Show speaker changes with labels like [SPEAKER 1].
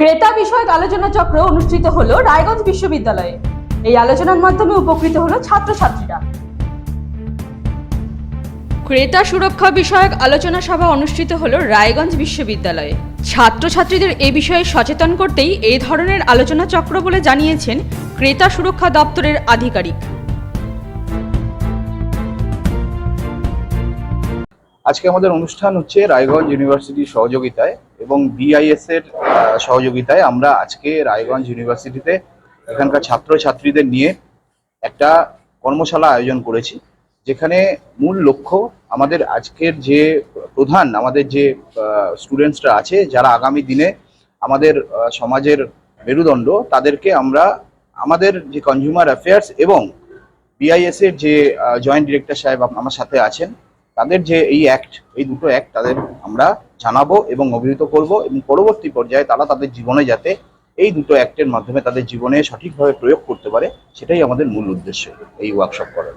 [SPEAKER 1] ক্রেতা বিষয়ক আলোচনা চক্র অনুষ্ঠিত হলো রায়গঞ্জ বিশ্ববিদ্যালয়ে। এই আলোচনার মাধ্যমে উপকৃত হলো ছাত্রছাত্রীরা। ক্রেতা সুরক্ষা বিষয়ক আলোচনা সভা অনুষ্ঠিত হলো রায়গঞ্জ বিশ্ববিদ্যালয়ে। ছাত্রছাত্রীদের এ বিষয়ে সচেতন করতেই এই ধরনের আলোচনা চক্র বলে জানিয়েছেন ক্রেতা সুরক্ষা দপ্তরের আধিকারিক।
[SPEAKER 2] আজকে আমাদের অনুষ্ঠান হচ্ছে রায়গঞ্জ ইউনিভার্সিটির সহযোগিতায় এবং বিআইএস এর সহযোগিতায় আমরা আজকে রায়গঞ্জ ইউনিভার্সিটিতে এখানকার ছাত্রছাত্রীদের নিয়ে একটা কর্মশালা আয়োজন করেছি, যেখানে মূল লক্ষ্য আমাদের আজকের যে প্রধান, আমাদের যে স্টুডেন্টসরা আছে, যারা আগামী দিনে আমাদের সমাজের মেরুদণ্ড, তাদেরকে আমরা আমাদের যে কনজিউমার অ্যাফেয়ার্স এবং বিআইএস এর যে জয়েন্ট ডিরেক্টর সাহেব আমার সাথে আছেন তাদের যে এই অ্যাক্ট এই দুটো অ্যাক্ট তাদের আমরা জানাব এবং অভিহিত করব এবং পরবর্তী পর্যায়ে তারা তাদের জীবনে যাতে এই দুটো অ্যাক্টের মাধ্যমে তাদের জীবনে সঠিকভাবে প্রয়োগ করতে পারে, সেটাই আমাদের মূল উদ্দেশ্য এই ওয়ার্কশপ করার।